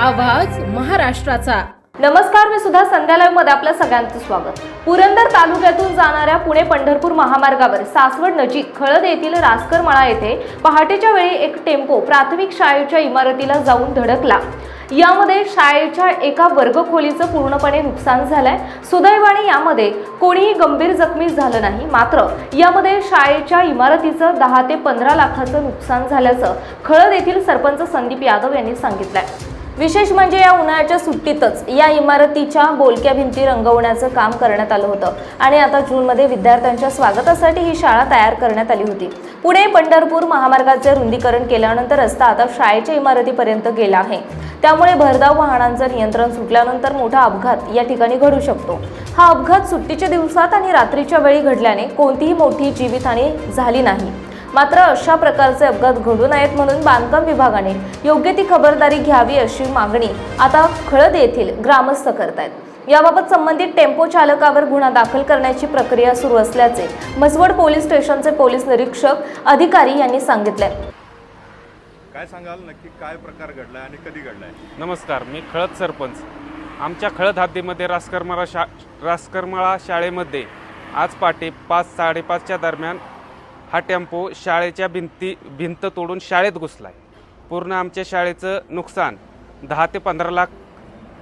आवाज महाराष्ट्राचा. नमस्कार मी सुद्धा संध्या मध्ये आपल्या सगळ्यांचं स्वागत. पुरंदर तालुक्यातून जाणाऱ्या पुणे पंढरपूर महामार्गावर सासवड नजीक खळद येथील रासकर मळा येथे पहाटेच्या वेळी एक टेम्पो प्राथमिक शाळेच्या इमारतीला जाऊन धडकला. यामध्ये शाळेच्या एका वर्गखोलीचं पूर्णपणे नुकसान झालंय. सुदैवाने यामध्ये कोणीही गंभीर जखमी झालं नाही. मात्र यामध्ये शाळेच्या इमारतीचं दहा ते पंधरा लाखाचं नुकसान झाल्याचं खळद येथील सरपंच संदीप यादव यांनी सांगितलंय. विशेष म्हणजे या उन्हाळ्याच्या सुट्टीतच या इमारतीच्या बोलक्या भिंती रंगवण्याचं काम करण्यात आलं होतं. आणि आता जूनमध्ये विद्यार्थ्यांच्या स्वागतासाठी ही शाळा तयार करण्यात आली होती. पुणे पंढरपूर महामार्गाचे रुंदीकरण केल्यानंतर रस्ता आता शाळेच्या इमारतीपर्यंत गेला आहे. त्यामुळे भरधाव वाहनांचं नियंत्रण सुटल्यानंतर मोठा अपघात या ठिकाणी घडू शकतो. हा अपघात सुट्टीच्या दिवसात आणि रात्रीच्या वेळी घडल्याने कोणतीही मोठी जीवितहानी झाली नाही. मात्र अशा प्रकारचे अपघात घडू नयेत म्हणून बांधकाम विभागाने योग्य ती खबरदारी घ्यावी अशी मागणी आता खळद येथील ग्रामस्थ करतायत. याबाबत संबंधित टेम्पो चालकावर गुन्हा दाखल करण्याची प्रक्रिया सुरू असल्याचे म्हसवड पोलीस स्टेशनचे पोलीस निरीक्षक अधिकारी यांनी सांगितले. काय सांगाल? नक्की काय प्रकार घडलाय आणि कधी घडलाय? नमस्कार मी खळद सरपंच. आमच्या खळद हद्दीमध्ये रासकरमाळा शा रासकरमाळा शाळेमध्ये आज पहाटे पाच साडेपाचच्या दरम्यान हा टेम्पो शाळेच्या भिंती भिंत तोडून शाळेत घुसला आहे पूर्ण आमच्या शाळेचं नुकसान दहा ते पंधरा लाख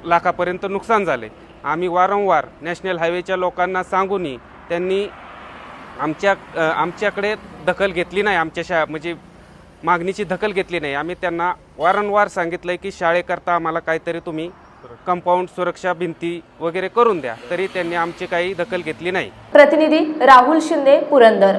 लाखापर्यंत नुकसान झाले आम्ही वारंवार नॅशनल हायवेच्या लोकांना सांगूनही त्यांनी आमच्या आमच्याकडे दखल घेतली नाही आमच्या शा म्हणजे मागणीची दखल घेतली नाही. आम्ही त्यांना वारंवार सांगितलं की शाळेकरता आम्हाला काहीतरी तुम्ही कंपाऊंड सुरक्षा भिंती वगैरे करून द्या. तरी त्यांनी आमची काही दखल घेतली नाही. प्रतिनिधी राहुल शिंदे पुरंदर.